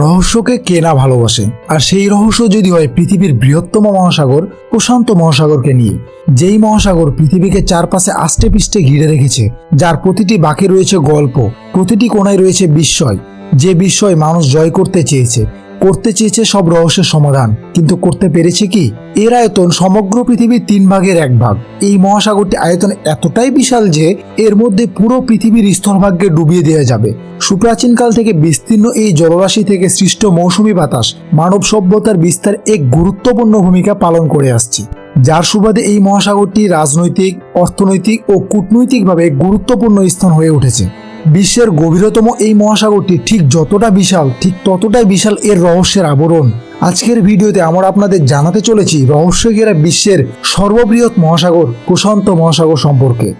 রহস্যকে কে না ভালোবাসে? আর সেই রহস্য যদি হয় পৃথিবীর বৃহত্তম মহাসাগর, প্রশান্ত মহাসাগরকে নিয়ে। যেই মহাসাগর পৃথিবীকে চারপাশে আষ্টে পিষ্টে ঘিরে রেখেছে, যার প্রতিটি বাকি রয়েছে গল্প, প্রতিটি কোণায় রয়েছে বিস্ময়। যে বিস্ময় মানুষ জয় করতে চেয়েছে করতে চেয়েছে সব রহস্যের সমাধান। কিন্তু করতে পেরেছে কি? এর আয়তন সমগ্র পৃথিবীর তিন ভাগের এক ভাগ। এই মহাসাগরটি আয়তন এতটাই বিশাল যে, এর মধ্যে পুরো পৃথিবীর স্থলভাগকে ডুবিয়ে দেওয়া যাবে। সুপ্রাচীনকাল থেকে বিস্তীর্ণ এই জলরাশি থেকে সৃষ্ট মৌসুমী বাতাস মানব সভ্যতার বিস্তার এক গুরুত্বপূর্ণ ভূমিকা পালন করে আসছে। যার সুবাদে এই মহাসাগরটি রাজনৈতিক, অর্থনৈতিক ও কূটনৈতিকভাবে গুরুত্বপূর্ণ স্থান হয়ে উঠেছে। বিশ্বের গভীরতম এই মহাসাগরটি ঠিক যতটা বিশাল, ঠিক ততটাই বিশাল এর রহস্যের আবরণ। আজকের ভিডিওতে আমরা আপনাদের জানাতে চলেছি রহস্য ঘেরা বিশ্বের সর্ববৃহৎ মহাসাগর, প্রশান্ত মহাসাগর সম্পর্কে।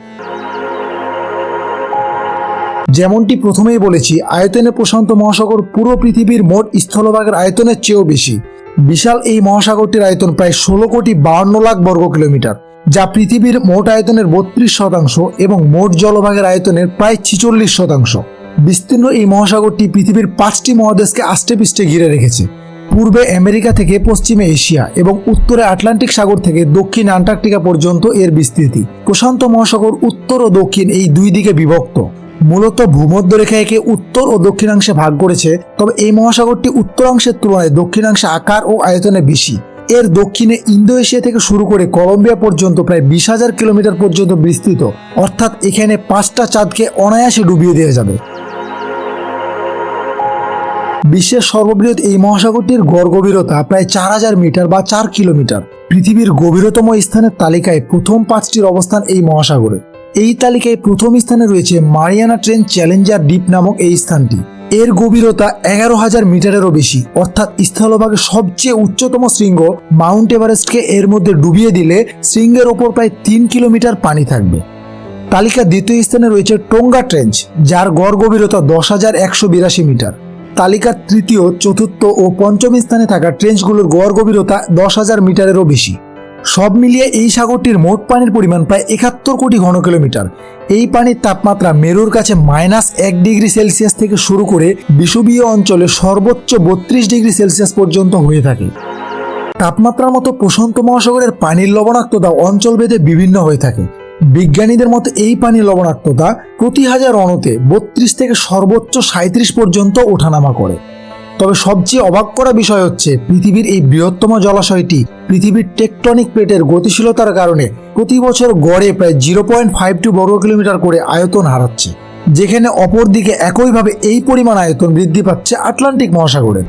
যেমনটি প্রথমেই বলেছি, আয়তনে প্রশান্ত মহাসাগর পুরো পৃথিবীর মোট স্থলভাগের আয়তনের চেয়েও বেশি। বিশাল এই মহাসাগরটির আয়তন প্রায় ষোলো কোটি বাহান্ন লাখ বর্গ কিলোমিটার যা পৃথিবীর মোট আয়তনের বত্রিশ শতাংশ এবং মোট জলভাগের আয়তনের প্রায় ছিচল্লিশ শতাংশ। বিস্তীর্ণ এই মহাসাগরটি পৃথিবীর পাঁচটি মহাদেশকে আষ্টে আষ্টেপৃষ্টে ঘিরে রেখেছে। পূর্বে আমেরিকা থেকে পশ্চিমে এশিয়া এবং উত্তরে আটলান্টিক সাগর থেকে দক্ষিণ আন্টার্কটিকা পর্যন্ত এর বিস্তৃতি। প্রশান্ত মহাসাগর উত্তর ও দক্ষিণ এই দুই দিকে বিভক্ত। মূলত ভূমধ্যরেখা একে উত্তর ও দক্ষিণাংশে ভাগ করেছে, তবে এই মহাসাগরটি উত্তরাংশের তুলনায় দক্ষিণাংশে আকার ও আয়তনে বেশি। এর দক্ষিণে ইন্দো এশিয়া থেকে শুরু করে কলম্বিয়া পর্যন্ত প্রায় বিশ হাজার কিলোমিটার পর্যন্ত বিস্তৃত। অর্থাৎ এখানে পাঁচটা চাঁদকে অনায়াসে ডুবিয়ে দেওয়া যাবে। বিশ্বের সর্ববৃহৎ এই মহাসাগরটির গড় গভীরতা প্রায় চার হাজার মিটার বা চার কিলোমিটার। পৃথিবীর গভীরতম স্থানের তালিকায় প্রথম পাঁচটির অবস্থান এই মহাসাগরে। এই তালিকায় প্রথম স্থানে রয়েছে মারিয়ানা ট্রেন চ্যালেঞ্জার দ্বীপ নামক এই স্থানটি। এর গভীরতা এগারো হাজার মিটারেরও বেশি। অর্থাৎ স্থলভাগের সবচেয়ে উচ্চতম শৃঙ্গ মাউন্ট এভারেস্টকে এর মধ্যে ডুবিয়ে দিলে শৃঙ্গের ওপর প্রায় তিন কিলোমিটার পানি থাকবে। তালিকার দ্বিতীয় স্থানে রয়েছে টোঙ্গা ট্রেঞ্চ, যার গড় গভীরতা দশ হাজার একশো বিরাশি মিটার। তালিকার তৃতীয়, চতুর্থ ও পঞ্চম স্থানে থাকা ট্রেঞ্চগুলোর গড় গভীরতা দশ হাজার মিটারেরও বেশি। সব মিলিয়ে এই সাগরটির মোট পানির পরিমাণ প্রায় একাত্তর কোটি ঘন কিলোমিটার এই পানির তাপমাত্রা মেরুর কাছে মাইনাস এক ডিগ্রি সেলসিয়াস থেকে শুরু করে বিষুবীয় অঞ্চলে সর্বোচ্চ বত্রিশ ডিগ্রি সেলসিয়াস পর্যন্ত হয়ে থাকে। তাপমাত্রার মতো প্রশান্ত মহাসাগরের পানির লবণাক্ততা অঞ্চলভেদে বিভিন্ন হয়ে থাকে। বিজ্ঞানীদের মতে এই পানির লবণাক্ততা প্রতি হাজার অণুতে বত্রিশ থেকে সর্বোচ্চ সাঁত্রিশ পর্যন্ত ওঠানামা করে। তবে সবচেয়ে অবাক করা বিষয় হচ্ছে, পৃথিবীর এই বৃহত্তম জলাশয়টি পৃথিবীর টেকটনিক প্লেটের গতিশীলতার কারণে প্রতি বছর গড়ে প্রায় জিরো পয়েন্ট ফাইভ টু বর্গ কিলোমিটার করে আয়তন হারাচ্ছে, যেখানে অপরদিকে একইভাবে এই পরিমাণ আয়তন বৃদ্ধি পাচ্ছে আটলান্টিক মহাসাগরে।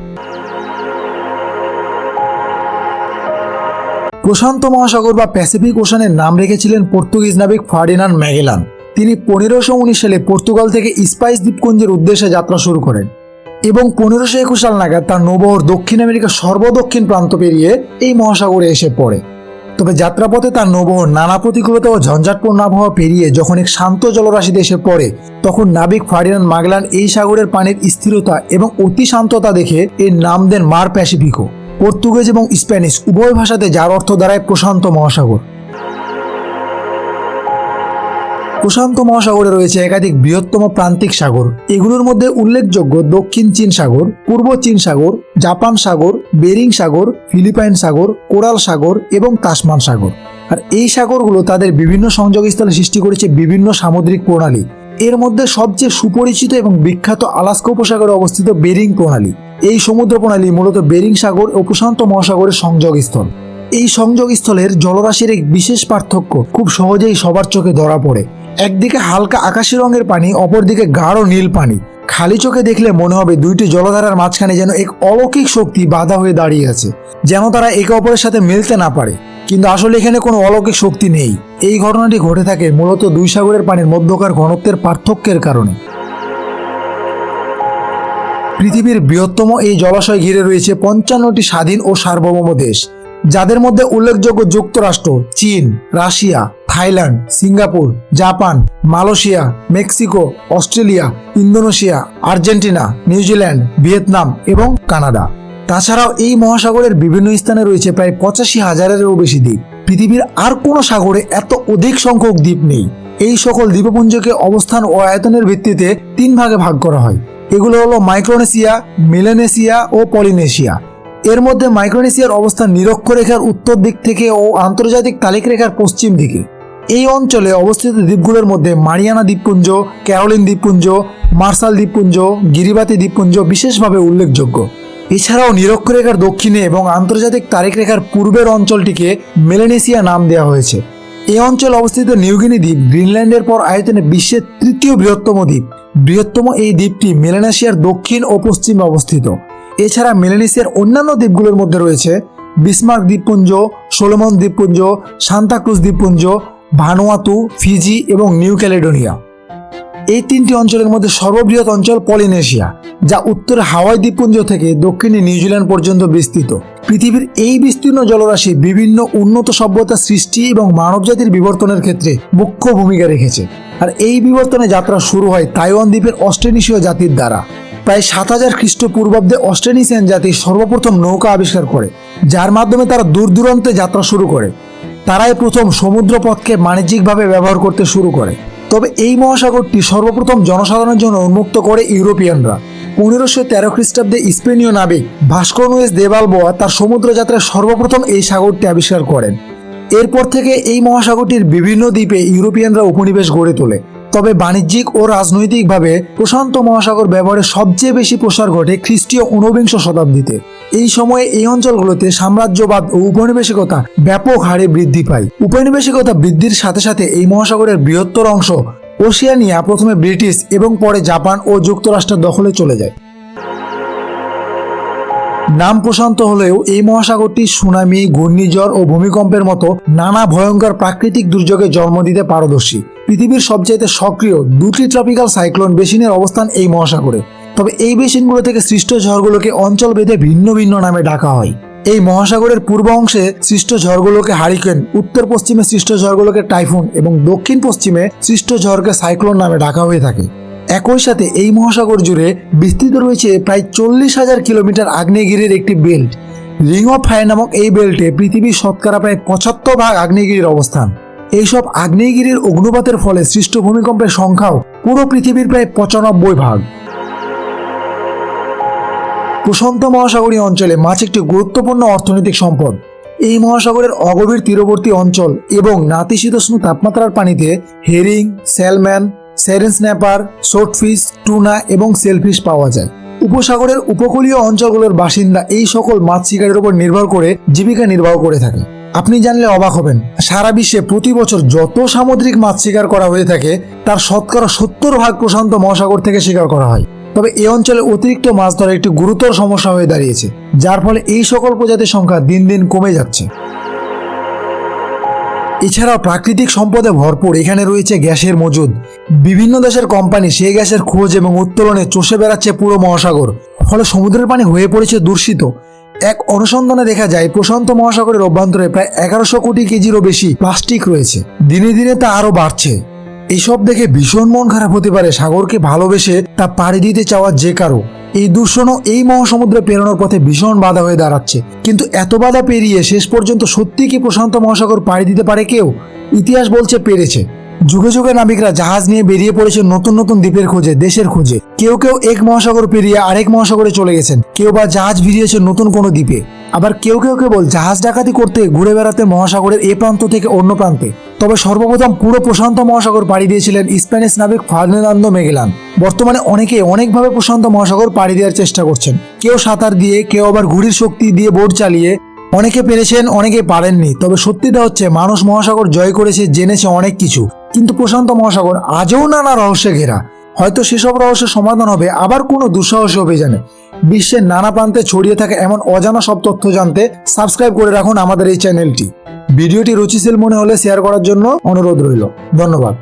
প্রশান্ত মহাসাগর বা প্যাসিফিক ওশানের নাম রেখেছিলেন পর্তুগিজ নাবিক ফার্ডিনান্ড ম্যাগেলান। তিনি পনেরোশো উনিশ সালে পর্তুগাল থেকে স্পাইস দ্বীপপুঞ্জের উদ্দেশ্যে যাত্রা শুরু করেন। এবং পনেরোশো একুশ সাল নাগাদ তার নৌবহর দক্ষিণ আমেরিকার সর্বদক্ষিণ প্রান্ত পেরিয়ে এই মহাসাগরে এসে পড়ে। তবে যাত্রাপথে তার নৌবহর নানা প্রতিকূলতা ও ঝঞ্ঝাটপূর্ণ আবহাওয়া পেরিয়ে যখন এক শান্ত জলরাশিতে এসে পড়ে, তখন নাবিক ফার্ডিনান্ড মাগলান এই সাগরের পানির স্থিরতা এবং অতি শান্ততা দেখে এর নাম দেন মার প্যাসিফিকো। পর্তুগিজ এবং স্প্যানিশ উভয় ভাষাতে যার অর্থ দাঁড়ায় প্রশান্ত মহাসাগর। প্রশান্ত মহাসাগরে রয়েছে একাধিক বৃহত্তম প্রান্তিক সাগর। এগুলোর মধ্যে উল্লেখযোগ্য দক্ষিণ চীন সাগর, পূর্ব চীন সাগর, জাপান সাগর, বেরিং সাগর, ফিলিপাইন সাগর, কোরাল সাগর এবং তাসমান সাগর। আর এই সাগরগুলো তাদের বিভিন্ন সংযোগস্থলে সৃষ্টি করেছে বিভিন্ন সামুদ্রিক প্রণালী। এর মধ্যে সবচেয়ে সুপরিচিত এবং বিখ্যাত আলাস্কা উপসাগরে অবস্থিত বেরিং প্রণালী। এই সমুদ্র প্রণালী মূলত বেরিং সাগর ও প্রশান্ত মহাসাগরের সংযোগস্থল। এই সংযোগস্থলের জলরাশির এক বিশেষ পার্থক্য, খুব সহজেই সবার চোখে ধরা পড়ে। একদিকে হালকা আকাশি রঙের পানি, অপরদিকে গাঢ় নীল পানি। খালি চোখে দেখলে মনে হবে দুইটি জলধারার মাঝখানে যেন এক অলৌকিক শক্তি বাধা হয়ে দাঁড়িয়ে আছে, যেন তারা একে অপরের সাথে মিলতে না পারে। কিন্তু আসলে এখানে কোনো অলৌকিক শক্তি নেই। এই ঘটনাটি ঘটে থাকে মূলত দুই সাগরের পানির মধ্যকার ঘনত্বের পার্থক্যের কারণে। পৃথিবীর বৃহত্তম এই জলাশয় ঘিরে রয়েছে পঞ্চান্নটি স্বাধীন ও সার্বভৌম দেশ, যাদের মধ্যে উল্লেখযোগ্য যুক্তরাষ্ট্র, চীন, Russia Thailand, Singapore, Japan, Malaysia, Mexico, Australia, Indonesia, Argentina, New Zealand, Vietnam এবং কানাডা। তাছাড়াও এই মহাসাগরের বিভিন্ন স্থানে রয়েছে প্রায় পঁচাশি হাজারেরও বেশি দ্বীপ। পৃথিবীর আর কোনো সাগরে এত অধিক সংখ্যক দ্বীপ নেই। এই সকল দ্বীপপুঞ্জকে অবস্থান ও আয়তনের ভিত্তিতে তিন ভাগে ভাগ করা হয়। এগুলো হলো মাইক্রোনেশিয়া, মিলেনেশিয়া ও পলিনেশিয়া। এর মধ্যে মাইক্রোনেশিয়ার অবস্থান নিরক্ষরেখার উত্তর দিক থেকে ও আন্তর্জাতিক তালিক রেখার পশ্চিম দিকে। এই অঞ্চলে অবস্থিত দ্বীপগুলোর মধ্যে মারিয়ানা দ্বীপপুঞ্জ, ক্যারোলিন দ্বীপপুঞ্জ, মার্শাল দ্বীপপুঞ্জ, গিরিবাতি দ্বীপপুঞ্জ বিশেষভাবে উল্লেখযোগ্য। এছাড়াও নিরক্ষরেখার দক্ষিণে এবং আন্তর্জাতিক তারিখ রেখার পূর্বের অঞ্চলটিকে মেলেনেশিয়া নাম দেওয়া হয়েছে। এই অঞ্চলে অবস্থিত নিউগিনি দ্বীপ গ্রিনল্যান্ডের পর আয়তনে বিশ্বের তৃতীয় বৃহত্তম দ্বীপ। বৃহত্তম এই দ্বীপটি মেলেনেশিয়ার দক্ষিণ ও পশ্চিমে অবস্থিত। এছাড়া মেলেনেশিয়ার অন্যান্য দ্বীপগুলোর মধ্যে রয়েছে বিসমার্ক দ্বীপপুঞ্জ, সোলোমন দ্বীপপুঞ্জ সান্তাক্রুজ দ্বীপপুঞ্জ ভানুয়াতু, ফিজি এবং নিউ ক্যালেডোনিয়া। এই তিনটি অঞ্চলের মধ্যে সর্ববৃহৎ অঞ্চল পলিনেশিয়া, যা উত্তরে হাওয়াই দ্বীপপুঞ্জ থেকে দক্ষিণে নিউজিল্যান্ড পর্যন্ত বিস্তৃত। পৃথিবীর এই বিস্তীর্ণ জলরাশি বিভিন্ন উন্নত সভ্যতা সৃষ্টি এবং মানবজাতির বিবর্তনের ক্ষেত্রে মুখ্য ভূমিকা রেখেছে। আর এই বিবর্তনে যাত্রা শুরু হয় তাইওয়ান দ্বীপের অস্ট্রেনেশীয় জাতির দ্বারা। প্রায় সাত হাজার খ্রিস্টপূর্বাব্দে অস্ট্রেনিসিয়ান জাতি সর্বপ্রথম নৌকা আবিষ্কার করে, যার মাধ্যমে তারা দূর দূরান্তে যাত্রা শুরু করে। তারাই প্রথম সমুদ্রপথকে বাণিজ্যিকভাবে ব্যবহার করতে শুরু করে। তবে এই মহাসাগরটি সর্বপ্রথম জনসাধারণের জন্য উন্মুক্ত করে ইউরোপিয়ানরা। পনেরোশো তেরো খ্রিস্টাব্দে স্পেনীয় নাবিক ভাস্করনুয়েস দেবালবোয়া তার সমুদ্রযাত্রায় সর্বপ্রথম এই সাগরটি আবিষ্কার করেন। এরপর থেকে এই মহাসাগরটির বিভিন্ন দ্বীপে ইউরোপিয়ানরা উপনিবেশ গড়ে তোলে। তবে বাণিজ্যিক ও রাজনৈতিকভাবে প্রশান্ত মহাসাগর ব্যবহারে সবচেয়ে বেশি প্রসার ঘটে খ্রিস্টীয় ঊনবিংশ শতাব্দীতে। এই সময়ে এই অঞ্চলগুলোতে সাম্রাজ্যবাদ ও উপনিবেশিকতা ব্যাপক হারে বৃদ্ধি পায়। উপনিবেশিকতা বৃদ্ধির সাথে সাথে এই মহাসাগরের বৃহত্তর অংশ ওশিয়ানিয়া, প্রথমে ব্রিটিশ এবং পরে জাপান ও যুক্তরাষ্ট্রের দখলে চলে যায়। নাম প্রশান্ত হলেও এই মহাসাগরটি সুনামি, ঘূর্ণিঝড় ও ভূমিকম্পের মতো নানা ভয়ঙ্কর প্রাকৃতিক দুর্যোগে জন্ম দিতে পারদর্শী। পৃথিবীর সবচাইতে সক্রিয় দুটি ট্রপিক্যাল সাইক্লোন বেসিনের অবস্থান এই মহাসাগরে। তবে এই বেসিনগুলো থেকে সৃষ্ট ঝড়গুলোকে অঞ্চল ভেদে ভিন্ন ভিন্ন নামে ডাকা হয়। এই মহাসাগরের পূর্ব অংশে সৃষ্ট ঝড়গুলোকে হারিকেন, উত্তর পশ্চিমে সৃষ্ট ঝড়গুলোকে টাইফুন এবং দক্ষিণ পশ্চিমে সৃষ্ট ঝড়কে সাইক্লোন নামে ডাকা হয়ে থাকে। একই সাথে এই মহাসাগর জুড়ে বিস্তৃত রয়েছে প্রায় চল্লিশ হাজার কিলোমিটার আগ্নেয়গিরির একটি বেল্ট। রিং অফ ফায়ার নামক এই বেল্টে পৃথিবীর শতকরা প্রায় পঁচাত্তর ভাগ আগ্নেয়গিরির অবস্থান। এইসব আগ্নেয়গিরির অগ্নুপাতের ফলে সৃষ্ট ভূমিকম্পের সংখ্যাও পুরো পৃথিবীর প্রায় পঁচানব্বই ভাগ। প্রশান্ত মহাসাগরীয় অঞ্চলে মাছ একটি গুরুত্বপূর্ণ অর্থনৈতিক সম্পদ। এই মহাসাগরের অগভীর তীরবর্তী অঞ্চল এবং নাতিশীতোষ্ণ তাপমাত্রার পানিতে হেরিং, স্যালম্যান, সেরেন স্ন্যাপার, সোটফিশ, টুনা এবং সেলফিশ পাওয়া যায়। উপসাগরের উপকূলীয় অঞ্চলগুলোর বাসিন্দা এই সকল মাছ শিকারের উপর নির্ভর করে জীবিকা নির্বাহ করে থাকে। আপনি জানলে অবাক হবেন। সারা বিশ্বে প্রতি বছর যত সামুদ্রিক মাছ শিকার করা হয়ে থাকে, তার শতকরা সত্তর ভাগ প্রশান্ত মহাসাগর থেকে শিকার করা হয়। তবে এই অঞ্চলে অতিরিক্ত মাছ ধরা একটি গুরুতর সমস্যা হয়ে দাঁড়িয়েছে, যার ফলে এই সকল প্রজাতির সংখ্যা দিন দিন কমে যাচ্ছে। এছাড়াও প্রাকৃতিক সম্পদে ভরপুর এখানে রয়েছে গ্যাসের মজুদ। বিভিন্ন দেশের কোম্পানি সেই গ্যাসের খোঁজ এবং উত্তোলনে চষে বেড়াচ্ছে পুরো মহাসাগর, ফলে সমুদ্রের পানি হয়ে পড়েছে দূষিত। এক অনুসন্ধানে দেখা যায়, প্রশান্ত মহাসাগরের অভ্যন্তরে প্রায় এগারোশো কোটি কেজিরও বেশি প্লাস্টিক রয়েছে। দিনে দিনে তা আরও বাড়ছে। এসব দেখে ভীষণ মন খারাপ হতে পারে সাগরকে ভালোবেসে তা পাড়ি দিতে চাওয়া যে কারও। এই দূষণও এই মহাসমুদ্রে পেরোনোর পথে ভীষণ বাধা হয়ে দাঁড়াচ্ছে। কিন্তু এত বাধা পেরিয়ে শেষ পর্যন্ত সত্যি কি প্রশান্ত মহাসাগর পাড়ি দিতে পারে কেউ? ইতিহাস বলছে পেরেছে। যুগে যুগে নাবিকরা জাহাজ নিয়ে বেরিয়ে পড়েছে নতুন নতুন দ্বীপের খোঁজে, দেশের খোঁজে। কেউ কেউ এক মহাসাগর পেরিয়ে আরেক মহাসাগরে চলে গেছেন। কেউ বা জাহাজ ভিড়িয়েছে নতুন কোনো দ্বীপে। আবার কেউ কেউ কেবল জাহাজ ডাকাতি করতে ঘুরে বেড়াতে মহাসাগরের এ প্রান্ত থেকে অন্য প্রান্তে। তবে সর্বপ্রথম পুরো প্রশান্ত মহাসাগর পাড়ি দিয়েছিলেন স্প্যানিশ নাবিক ফার্নান্দো মেগেলান। বর্তমানে অনেকে অনেকভাবে প্রশান্ত মহাসাগর পাড়ি দেওয়ার চেষ্টা করছেন। কেউ সাঁতার দিয়ে, কেউ আবার ঘুড়ির শক্তি দিয়ে বোট চালিয়ে অনেকে পেরেছেন, অনেকে পারেননি। তবে সত্যিটা হচ্ছে, মানুষ মহাসাগর জয় করেছে, জেনেছে অনেক কিছু। কিন্তু প্রশান্ত মহাসাগর, আজও নানা রহস্যে ঘেরা। হয়তো সেসব রহস্যের সমাধান হবে, আবার কোনো দুঃসাহসী অভিযানে। বিশ্বের নানা প্রান্তে ছড়িয়ে থাকে এমন অজানা সব তথ্য জানতে সাবস্ক্রাইব করে রাখুন আমাদের এই চ্যানেলটি। ভিডিওটি রুচিশীল মনে হলে শেয়ার করার জন্য অনুরোধ রইল। ধন্যবাদ।